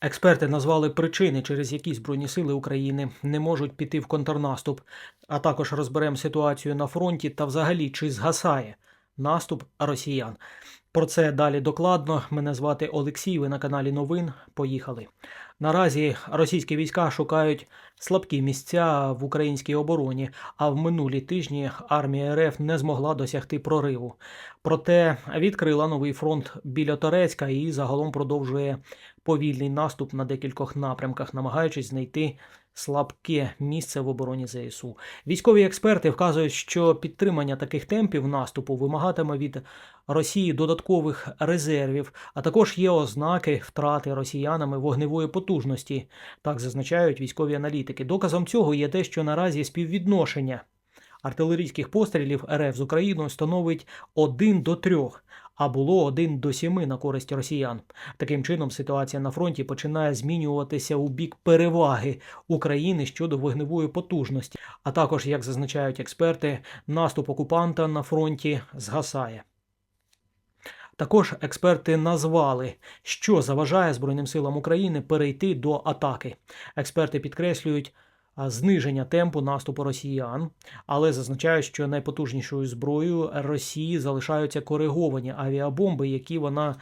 Експерти назвали причини, через які Збройні сили України не можуть піти в контрнаступ, а також розберемо ситуацію на фронті та взагалі чи згасає наступ росіян. Про це далі докладно. Мене звати Олексій. Ви на каналі Новин. Поїхали. Наразі російські війська шукають слабкі місця в українській обороні, а в минулі тижні армія РФ не змогла досягти прориву. Проте відкрила новий фронт біля Торецька і загалом продовжує повільний наступ на декількох напрямках, намагаючись знайти слабке місце в обороні ЗСУ. Військові експерти вказують, що підтримання таких темпів наступу вимагатиме від Росії додаткових резервів, а також є ознаки втрати росіянами вогневої потужності, так зазначають військові аналітики. Доказом цього є те, що наразі співвідношення артилерійських пострілів РФ з Україною становить 1 до 3, а було 1 до 7 на користь росіян. Таким чином, ситуація на фронті починає змінюватися у бік переваги України щодо вогневої потужності. А також, як зазначають експерти, наступ окупанта на фронті згасає. Також експерти назвали, що заважає Збройним силам України перейти до атаки. Експерти підкреслюють зниження темпу наступу росіян, але зазначають, що найпотужнішою зброєю Росії залишаються кориговані авіабомби, які вона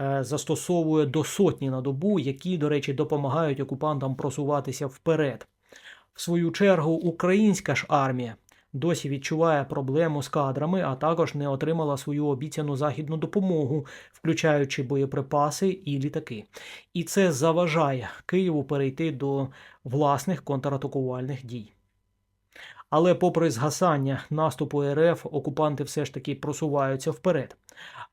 е, застосовує до сотні на добу, які, до речі, допомагають окупантам просуватися вперед. В свою чергу, українська ж армія досі відчуває проблему з кадрами, а також не отримала свою обіцяну західну допомогу, включаючи боєприпаси і літаки. І це заважає Києву перейти до власних контратакувальних дій. Але, попри згасання наступу РФ, окупанти все ж таки просуваються вперед.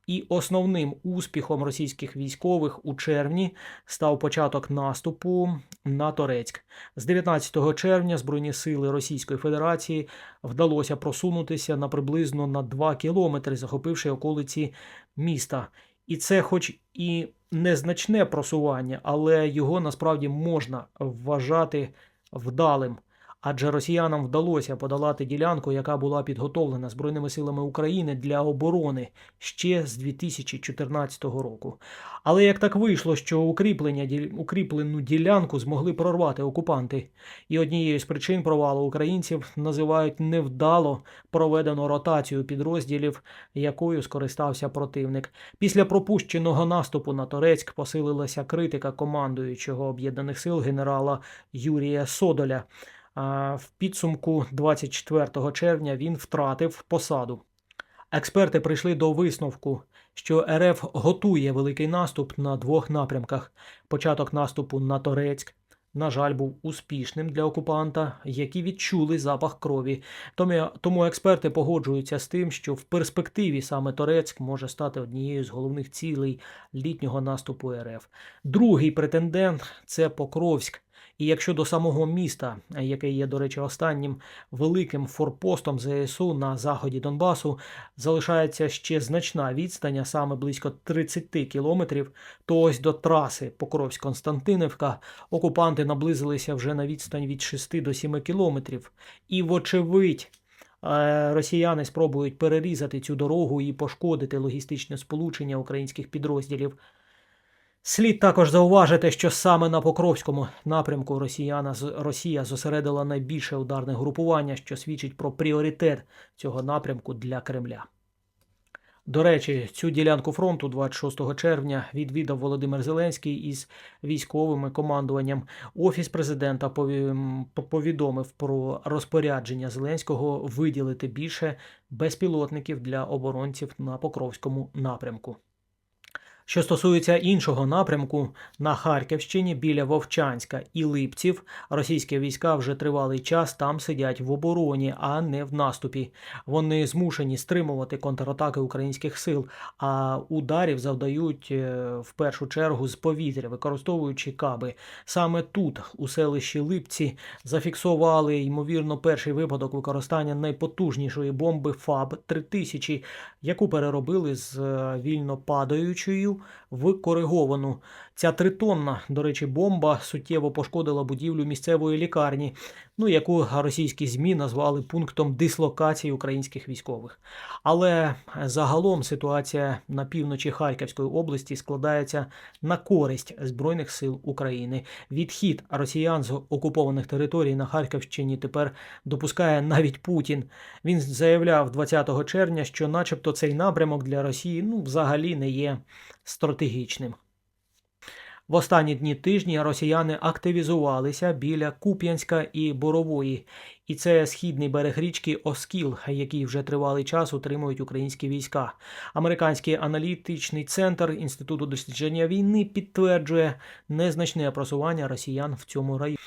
І основним успіхом російських військових у червні став початок наступу на Торецьк. З 19 червня Збройні сили Російської Федерації вдалося просунутися на приблизно на 2 кілометри, захопивши околиці міста. І це, хоч і незначне просування, але його насправді можна вважати вдалим. Адже росіянам вдалося подолати ділянку, яка була підготовлена Збройними силами України для оборони ще з 2014 року. Але як так вийшло, що укріплення, укріплену ділянку змогли прорвати окупанти, і однією з причин провалу українців називають невдало проведену ротацію підрозділів, якою скористався противник. Після пропущеного наступу на Торецьк посилилася критика командуючого об'єднаних сил генерала Юрія Содоля. В підсумку 24 червня він втратив посаду. Експерти прийшли до висновку, що РФ готує великий наступ на двох напрямках. Початок наступу на Торецьк, на жаль, був успішним для окупанта, які відчули запах крові. Тому експерти погоджуються з тим, що в перспективі саме Торецьк може стати однією з головних цілей літнього наступу РФ. Другий претендент це Покровськ. І якщо до самого міста, яке є, до речі, останнім великим форпостом ЗСУ на заході Донбасу, залишається ще значна відстань, саме близько 30 кілометрів, то ось до траси Покровськ-Константинівка окупанти наблизилися вже на відстань від 6 до 7 кілометрів. І, вочевидь, е, росіяни спробують перерізати цю дорогу і пошкодити логістичне сполучення українських підрозділів. Слід також зауважити, що саме на Покровському напрямку Росіяна, Росія зосередила найбільше ударне групування, що свідчить про пріоритет цього напрямку для Кремля. До речі, цю ділянку фронту 26 червня відвідав Володимир Зеленський із військовим командуванням. Офіс президента повідомив про розпорядження Зеленського виділити більше безпілотників для оборонців на Покровському напрямку. Що стосується іншого напрямку на Харківщині біля Вовчанська і Липців, російські війська вже тривалий час там сидять в обороні, а не в наступі. Вони змушені стримувати контратаки українських сил, а ударів завдають е, в першу чергу з повітря, використовуючи каби. Саме тут, у селищі Липці, зафіксували ймовірно перший випадок використання найпотужнішої бомби ФАБ 3000 яку переробили з е, вільно падаючою в кориговану. Ця тритонна, до речі, бомба суттєво пошкодила будівлю місцевої лікарні, ну яку російські змі назвали пунктом дислокації українських військових. Але загалом ситуація на півночі Харківської області складається на користь збройних сил України. Відхід росіян з окупованих територій на Харківщині тепер допускає навіть Путін. Він заявляв 20 червня, що, начебто, цей напрямок для Росії ну, взагалі не є стратегічним. В останні дні тижні росіяни активізувалися біля Куп'янська і Борової, і це східний берег річки Оскіл, який вже тривалий час утримують українські війська. Американський аналітичний центр Інституту дослідження війни підтверджує незначне просування росіян в цьому районі.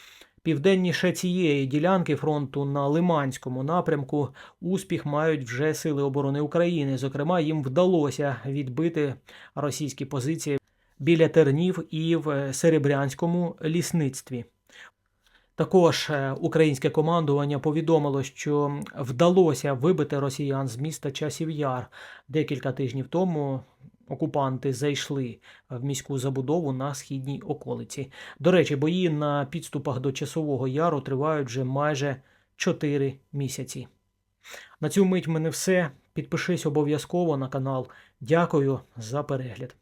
Південніше цієї ділянки фронту на Лиманському напрямку успіх мають вже сили оборони України. Зокрема, їм вдалося відбити російські позиції біля Тернів і в Серебрянському лісництві. Також е, українське командування повідомило, що вдалося вибити росіян з міста Часів Яр. Декілька тижнів тому окупанти зайшли в міську забудову на східній околиці. До речі, бої на підступах до Часового Яру тривають вже майже 4 місяці. На цю мить мене все. Підпишись обов'язково на канал. Дякую за перегляд.